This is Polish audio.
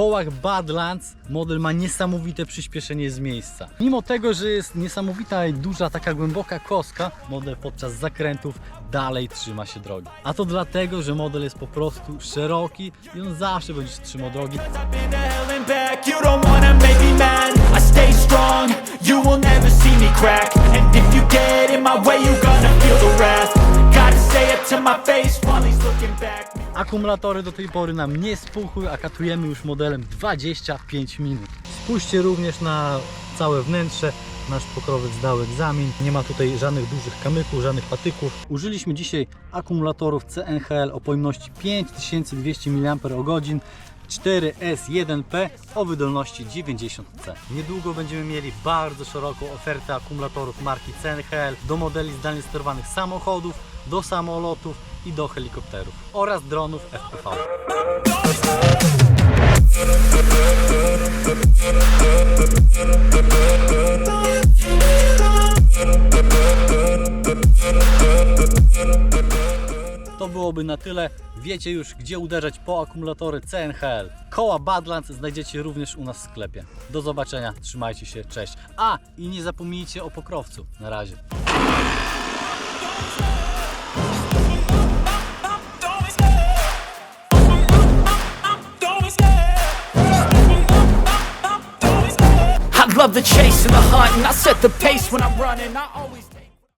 kołach Badlands model ma niesamowite przyspieszenie z miejsca. Mimo tego, że jest niesamowita i duża, taka głęboka kostka, model podczas zakrętów dalej trzyma się drogi. A to dlatego, że model jest po prostu szeroki i on zawsze będzie trzymał drogi. To my face while he's looking back Akumulatory do tej pory nam nie spuchły, a katujemy już modelem 25 minut. Spójrzcie również na całe wnętrze. Nasz pokrowiec zdał egzamin. Nie ma tutaj żadnych dużych kamyków, żadnych patyków. Użyliśmy dzisiaj akumulatorów CNHL o pojemności 5200 mAh 4S1P o wydolności 90C. Niedługo będziemy mieli bardzo szeroką ofertę akumulatorów marki CNHL do modeli zdalnie sterowanych samochodów, do samolotów i do helikopterów oraz dronów FPV. Byłoby na tyle. Wiecie już, gdzie uderzać po akumulatory CNHL. Koła Badlands znajdziecie również u nas w sklepie. Do zobaczenia, trzymajcie się, cześć. A, i nie zapomnijcie o pokrowcu. Na razie. I love the chase and the hunt And I set the pace when I'm running I always